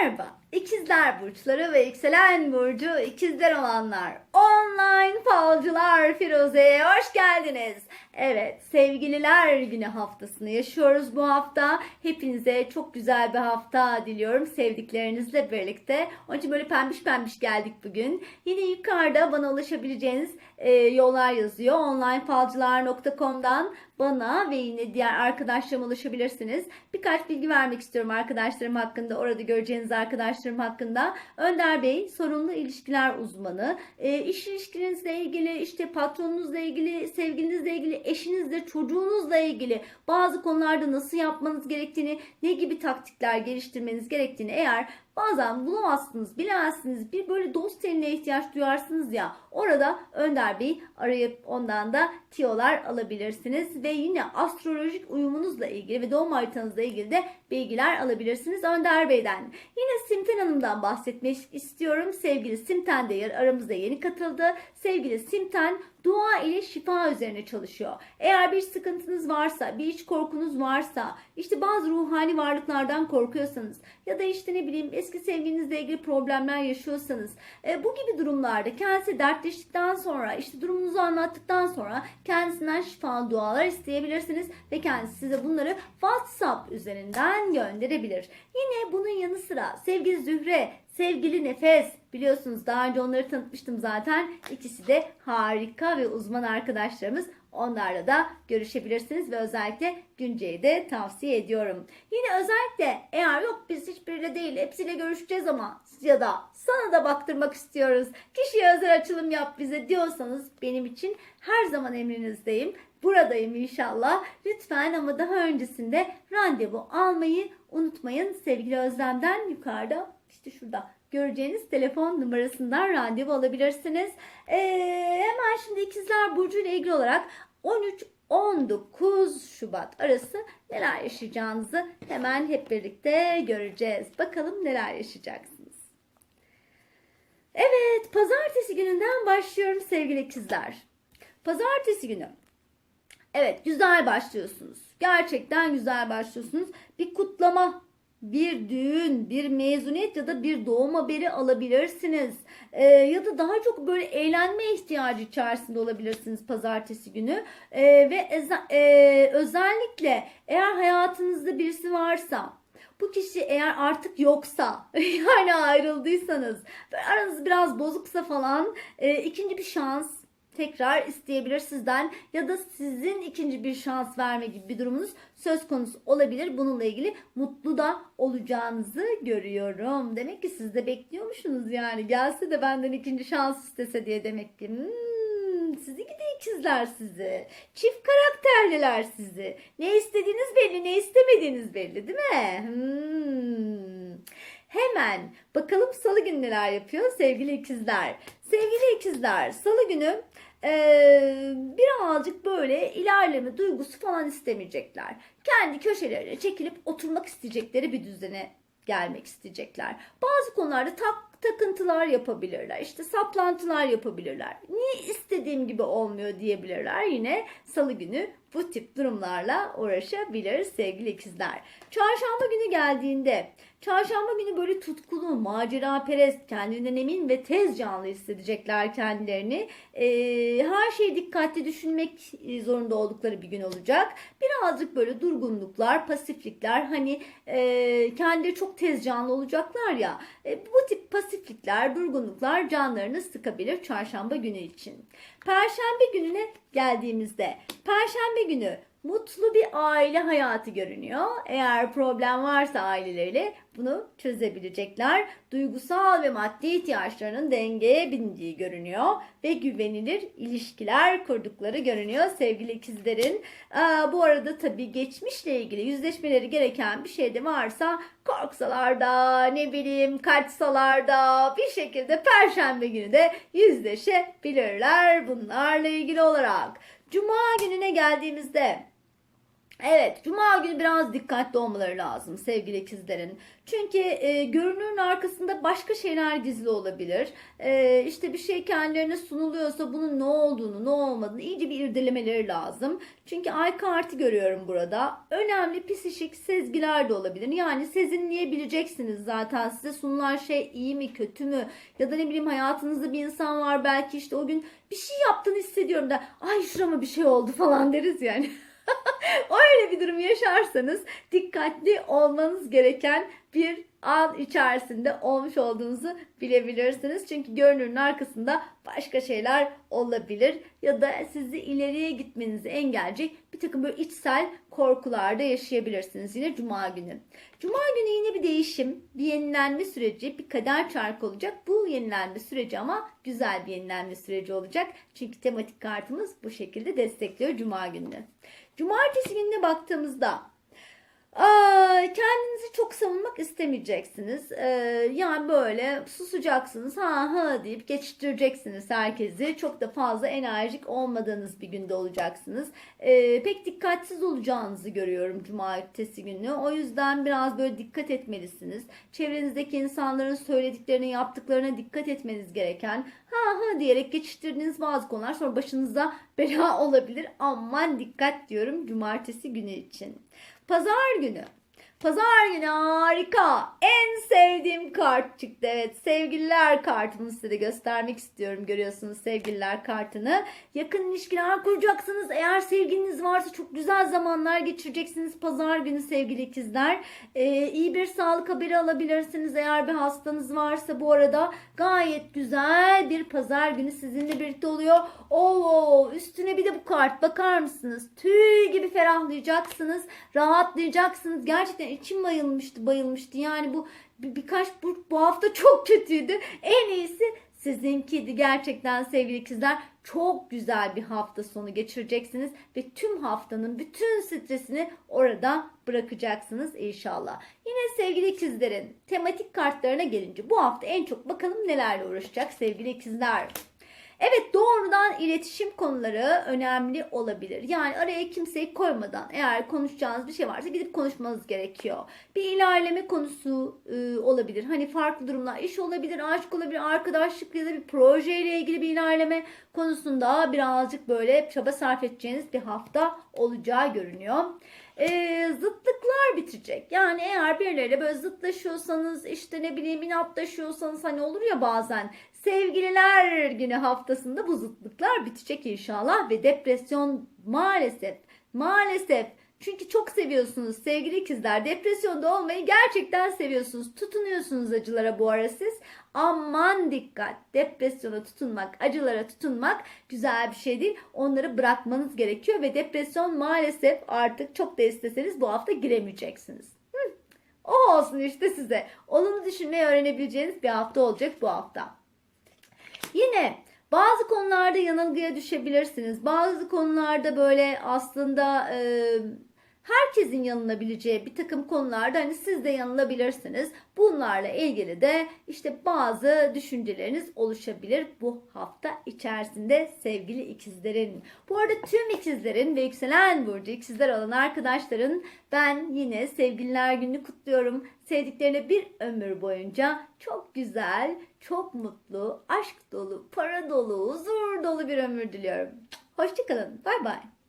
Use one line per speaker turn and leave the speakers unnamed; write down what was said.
二吧。İkizler burçları ve yükselen burcu ikizler olanlar. Online falcılar Firuze'ye hoş geldiniz. Evet sevgililer günü haftasını yaşıyoruz bu hafta. Hepinize çok güzel bir hafta diliyorum sevdiklerinizle birlikte. Onun için böyle pembiş pembiş geldik bugün. Yine yukarıda bana ulaşabileceğiniz e, yollar yazıyor. onlinefalcılar.com'dan bana ve yine diğer arkadaşlarıma ulaşabilirsiniz. Birkaç bilgi vermek istiyorum arkadaşlarım hakkında. Orada göreceğiniz arkadaşlarım hakkında. Önder Bey sorunlu ilişkiler uzmanı. E, iş ilişkinizle ilgili, işte patronunuzla ilgili, sevgilinizle ilgili, eşinizle, çocuğunuzla ilgili bazı konularda nasıl yapmanız gerektiğini, ne gibi taktikler geliştirmeniz gerektiğini eğer Bazen bulamazsınız, bilemezsiniz. Bir böyle dost eline ihtiyaç duyarsınız ya. Orada Önder Bey arayıp ondan da tiyolar alabilirsiniz. Ve yine astrolojik uyumunuzla ilgili ve doğum haritanızla ilgili de bilgiler alabilirsiniz Önder Bey'den. Yine Simten Hanım'dan bahsetmek istiyorum. Sevgili Simten de aramızda yeni katıldı. Sevgili Simten dua ile şifa üzerine çalışıyor. Eğer bir sıkıntınız varsa, bir iç korkunuz varsa, işte bazı ruhani varlıklardan korkuyorsanız ya da işte ne bileyim eski sevgilinizle ilgili problemler yaşıyorsanız e, bu gibi durumlarda kendisi dertleştikten sonra işte durumunuzu anlattıktan sonra kendisinden şifalı dualar isteyebilirsiniz ve kendisi size bunları WhatsApp üzerinden gönderebilir. Yine bunun yanı sıra sevgili Zühre, sevgili Nefes biliyorsunuz daha önce onları tanıtmıştım zaten. İkisi de harika ve uzman arkadaşlarımız. Onlarla da görüşebilirsiniz ve özellikle Günce'yi de tavsiye ediyorum. Yine özellikle eğer yok biz hiçbiriyle değil hepsiyle görüşeceğiz ama ya da sana da baktırmak istiyoruz. Kişiye özel açılım yap bize diyorsanız benim için her zaman emrinizdeyim. Buradayım inşallah. Lütfen ama daha öncesinde randevu almayı unutmayın. Sevgili Özlem'den yukarıda işte şurada göreceğiniz telefon numarasından randevu alabilirsiniz. Ee, hemen şimdi ikizler burcu ile ilgili olarak 13-19 Şubat arası neler yaşayacağınızı hemen hep birlikte göreceğiz. Bakalım neler yaşayacaksınız. Evet, pazartesi gününden başlıyorum sevgili ikizler. Pazartesi günü. Evet, güzel başlıyorsunuz. Gerçekten güzel başlıyorsunuz. Bir kutlama bir düğün, bir mezuniyet ya da bir doğum haberi alabilirsiniz. Ee, ya da daha çok böyle eğlenme ihtiyacı içerisinde olabilirsiniz pazartesi günü. Ee, ve e, özellikle eğer hayatınızda birisi varsa bu kişi eğer artık yoksa yani ayrıldıysanız aranız biraz bozuksa falan e, ikinci bir şans tekrar isteyebilir sizden ya da sizin ikinci bir şans verme gibi bir durumunuz söz konusu olabilir. Bununla ilgili mutlu da olacağınızı görüyorum. Demek ki siz de bekliyormuşsunuz yani. Gelse de benden ikinci şans istese diye demek ki. Hmm, sizi gidi ikizler sizi. Çift karakterliler sizi. Ne istediğiniz belli, ne istemediğiniz belli değil mi? Hmm. Hemen bakalım salı günü neler yapıyor sevgili ikizler. Sevgili ikizler salı günü ee, birazcık böyle ilerleme duygusu falan istemeyecekler. Kendi köşelerine çekilip oturmak isteyecekleri bir düzene gelmek isteyecekler. Bazı konularda tak takıntılar yapabilirler. İşte saplantılar yapabilirler. Niye istediğim gibi olmuyor diyebilirler. Yine salı günü bu tip durumlarla uğraşabilir sevgili ikizler. Çarşamba günü geldiğinde çarşamba günü böyle tutkulu, macera perest, kendinden emin ve tez canlı hissedecekler kendilerini. Ee, her şeyi dikkatli düşünmek zorunda oldukları bir gün olacak. Birazcık böyle durgunluklar, pasiflikler hani e, kendileri çok tez canlı olacaklar ya. E, bu tip pasiflikler, durgunluklar canlarını sıkabilir çarşamba günü için. Perşembe gününe geldiğimizde Perşembe günü mutlu bir aile hayatı görünüyor. Eğer problem varsa aileleriyle bunu çözebilecekler. Duygusal ve maddi ihtiyaçlarının dengeye bindiği görünüyor ve güvenilir ilişkiler kurdukları görünüyor sevgili ikizlerin. Aa, bu arada tabii geçmişle ilgili yüzleşmeleri gereken bir şey de varsa korksalar da ne bileyim kaçsalar da bir şekilde perşembe günü de yüzleşebilirler bunlarla ilgili olarak. Cuma gününe geldiğimizde Evet, cuma günü biraz dikkatli olmaları lazım sevgili ikizlerin. Çünkü e, görünürün arkasında başka şeyler gizli olabilir. E, işte bir şey kendilerine sunuluyorsa bunun ne olduğunu, ne olmadığını iyice bir irdelemeleri lazım. Çünkü ay kartı görüyorum burada. Önemli psişik sezgiler de olabilir. Yani sezinleyebileceksiniz zaten size sunulan şey iyi mi, kötü mü? Ya da ne bileyim hayatınızda bir insan var belki işte o gün bir şey yaptığını hissediyorum da ay şurama bir şey oldu falan deriz yani. Öyle bir durum yaşarsanız dikkatli olmanız gereken bir an içerisinde olmuş olduğunuzu bilebilirsiniz. Çünkü görünürün arkasında başka şeyler olabilir ya da sizi ileriye gitmenizi engelleyecek bir takım böyle içsel korkular da yaşayabilirsiniz yine cuma günü. Cuma günü yine bir değişim, bir yenilenme süreci, bir kader çarkı olacak. Bu yenilenme süreci ama güzel bir yenilenme süreci olacak. Çünkü tematik kartımız bu şekilde destekliyor cuma gününü. Cumartesi gününe baktığımızda istemeyeceksiniz. Ee, yani böyle susacaksınız ha ha deyip geçiştireceksiniz herkesi. Çok da fazla enerjik olmadığınız bir günde olacaksınız. Ee, pek dikkatsiz olacağınızı görüyorum cumartesi günü. O yüzden biraz böyle dikkat etmelisiniz. Çevrenizdeki insanların söylediklerine yaptıklarına dikkat etmeniz gereken ha ha diyerek geçiştirdiğiniz bazı konular sonra başınıza bela olabilir. Aman dikkat diyorum cumartesi günü için. Pazar günü. Pazar günü harika. En sevdiğim kart çıktı. Evet sevgililer kartını size de göstermek istiyorum. Görüyorsunuz sevgililer kartını. Yakın ilişkiler kuracaksınız. Eğer sevgiliniz varsa çok güzel zamanlar geçireceksiniz. Pazar günü sevgili ikizler. Ee, iyi bir sağlık haberi alabilirsiniz. Eğer bir hastanız varsa bu arada gayet güzel bir pazar günü sizinle birlikte oluyor. Oo üstüne bir de bu kart bakar mısınız? Tüy gibi ferahlayacaksınız. Rahatlayacaksınız. Gerçekten içim bayılmıştı bayılmıştı. Yani bu bir, birkaç bu, bu hafta çok kötüydü. En iyisi sizinkiydi gerçekten sevgili ikizler. Çok güzel bir hafta sonu geçireceksiniz ve tüm haftanın bütün stresini orada bırakacaksınız inşallah. Yine sevgili ikizlerin tematik kartlarına gelince bu hafta en çok bakalım nelerle uğraşacak sevgili ikizler. Evet doğrudan iletişim konuları önemli olabilir. Yani araya kimseyi koymadan eğer konuşacağınız bir şey varsa gidip konuşmanız gerekiyor. Bir ilerleme konusu e, olabilir. Hani farklı durumlar iş olabilir, aşk olabilir, arkadaşlık ya da bir projeyle ilgili bir ilerleme konusunda birazcık böyle çaba sarf edeceğiniz bir hafta olacağı görünüyor. E, zıtlıklar bitecek. Yani eğer birileriyle böyle zıtlaşıyorsanız işte ne bileyim inatlaşıyorsanız hani olur ya bazen Sevgililer günü haftasında bu zıtlıklar bitecek inşallah ve depresyon maalesef maalesef çünkü çok seviyorsunuz sevgili ikizler. Depresyonda olmayı gerçekten seviyorsunuz. Tutunuyorsunuz acılara bu ara siz. Aman dikkat. Depresyona tutunmak, acılara tutunmak güzel bir şey değil. Onları bırakmanız gerekiyor ve depresyon maalesef artık çok da isteseniz bu hafta giremeyeceksiniz. Hı. O olsun işte size. Olumlu düşünmeyi öğrenebileceğiniz bir hafta olacak bu hafta. Yine bazı konularda yanılgıya düşebilirsiniz. Bazı konularda böyle aslında e, herkesin yanılabileceği bir takım konularda hani siz de yanılabilirsiniz. Bunlarla ilgili de işte bazı düşünceleriniz oluşabilir bu hafta içerisinde sevgili ikizlerin. Bu arada tüm ikizlerin ve yükselen burcu ikizler olan arkadaşların ben yine sevgililer gününü kutluyorum. Sevdiklerine bir ömür boyunca çok güzel, çok mutlu, aşk dolu, para dolu, huzur dolu bir ömür diliyorum. Hoşçakalın. Bay bay.